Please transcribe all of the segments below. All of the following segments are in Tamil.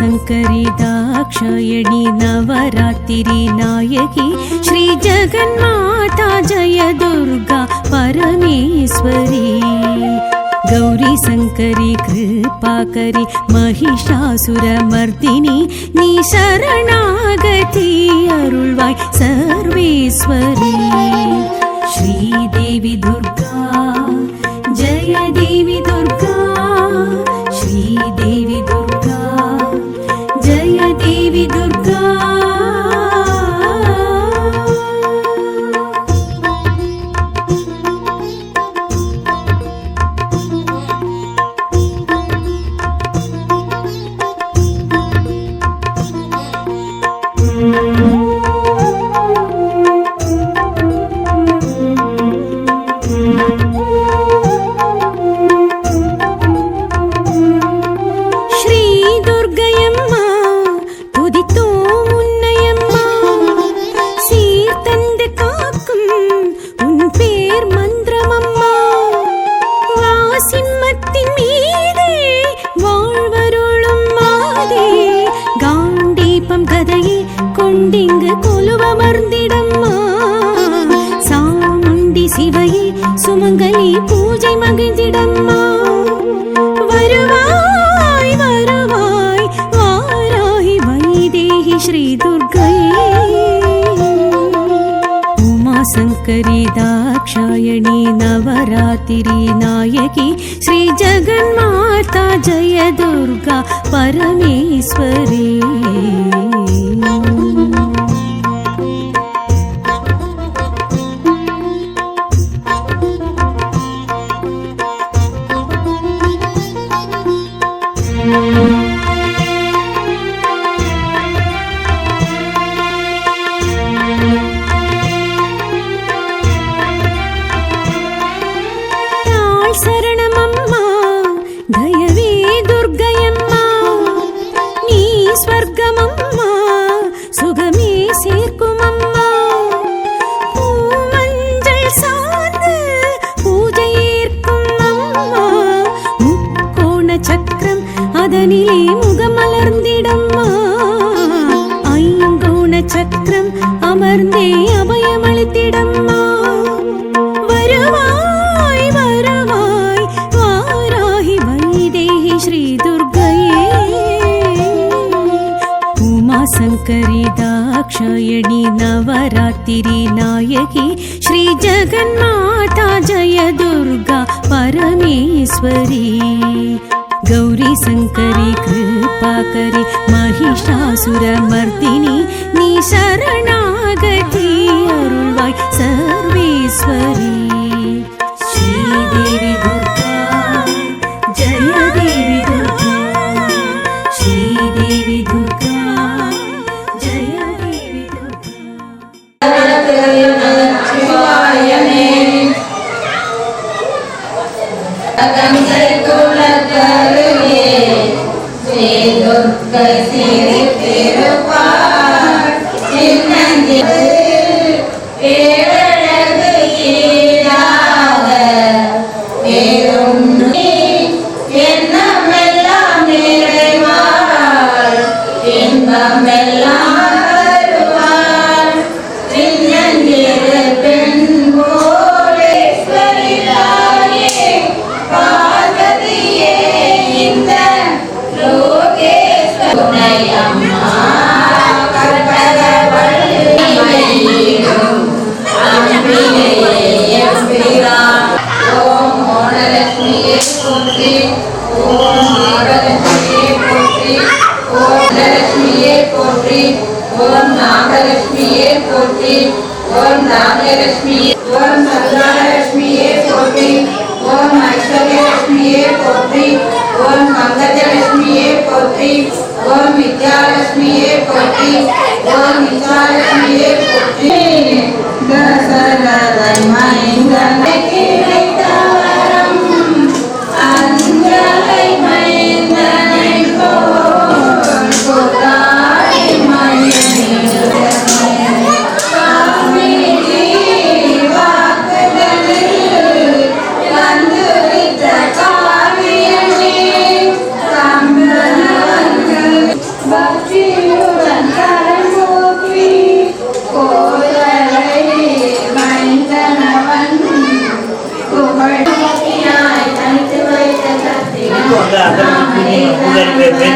शङ्करि दाक्षयिणि नवरात्रिरि नायकि श्री जगन्नाथ जय दुर्गा परमेश्वरी। गौरीशङ्करि कृपाकरि महिषासुरमर्दिनि निशरणागती अरुळ्वाय् सर्वेश्वरी। சுமங்கலி பூஜை மகிழ்ந்திடம்மா வருவாய் வருவாய் வாராய் வைதேகி ஸ்ரீ துர்கை உமா சங்கரி தாட்சாயணி நவராத்திரி நாயகி ஸ்ரீ ஜெகன்மாதா ஜய துர்கா परमेश्वरी வானிலே முகமலர்ந்திடம்மா. ஐங்கோண சக்கரம் அமர்ந்தே அபயமளித்திடம்மா. வருவாய் வருவாய் வாராகி வைதேகி ஸ்ரீ துர்கையே உமா சங்கரி தாக்ஷாயணி நவராத்திரி நாயகி ஸ்ரீ ஜெகன்மாதா ஜய துர்கா பரமேஸ்வரி. गौरी शङ्करी कृपा करि महिषासुरमर्दिनि निशरणागति अरुळ्वाय सर्वेश्वरी श्रीदेवी दुर्गा जय देवी दुर्गा श्रीदेवी दुर्गा जय देवी दुर्गा पोत्री वन विद्यालक्ष्मी ये पोत्री वन विद्यालक्ष्मी ये पोत्री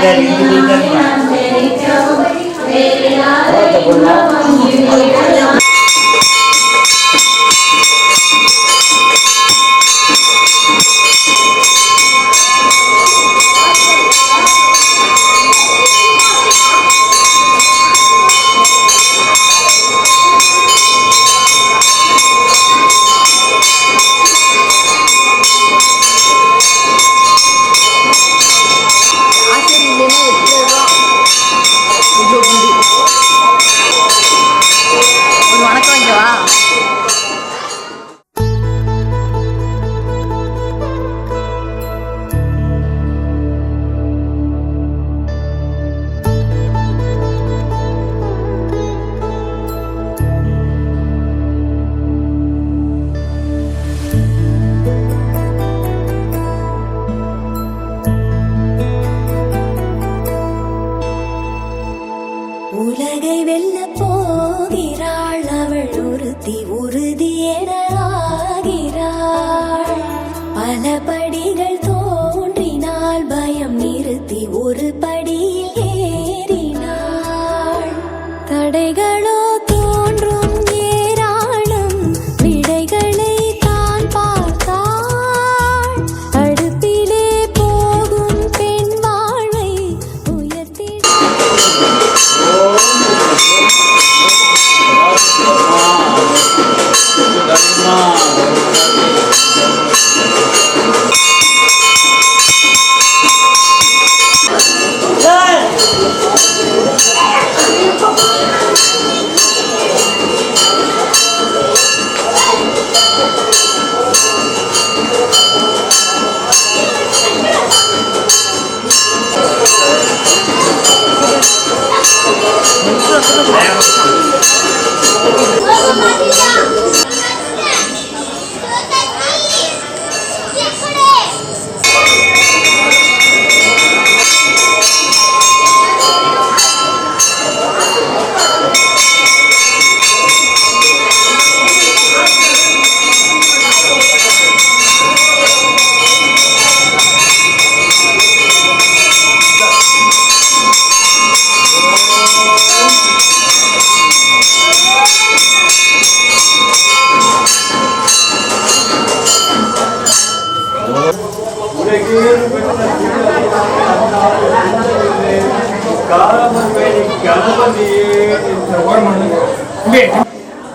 முதல் Dharma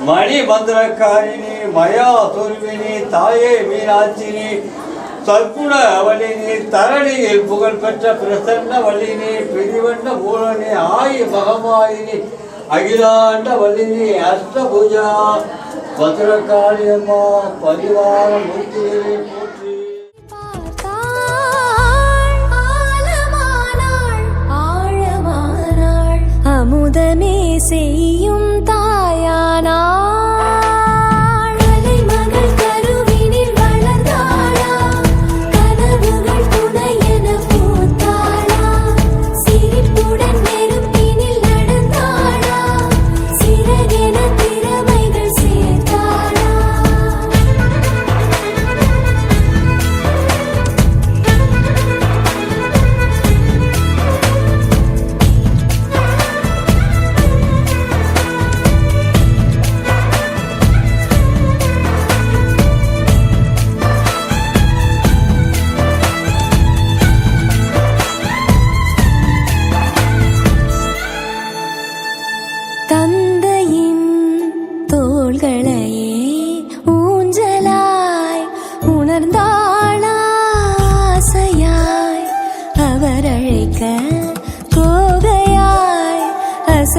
மணி மந்திரக்காரிணி மயா துருவினி தாயே மீனாட்சினி சற்குண வல்லினி தரணியில் புகழ் பெற்ற பிரசன்ன வல்லினி பிரிவண்ண மூலனி ஆயி மகமாயினி அகிலாண்ட வல்லினி அஷ்டபுஜா. பத்திரகாளியம்மா பரிவார மூர்த்தியை செய்யும் தான்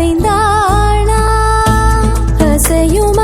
அசைந்தாளா? அசையுமா?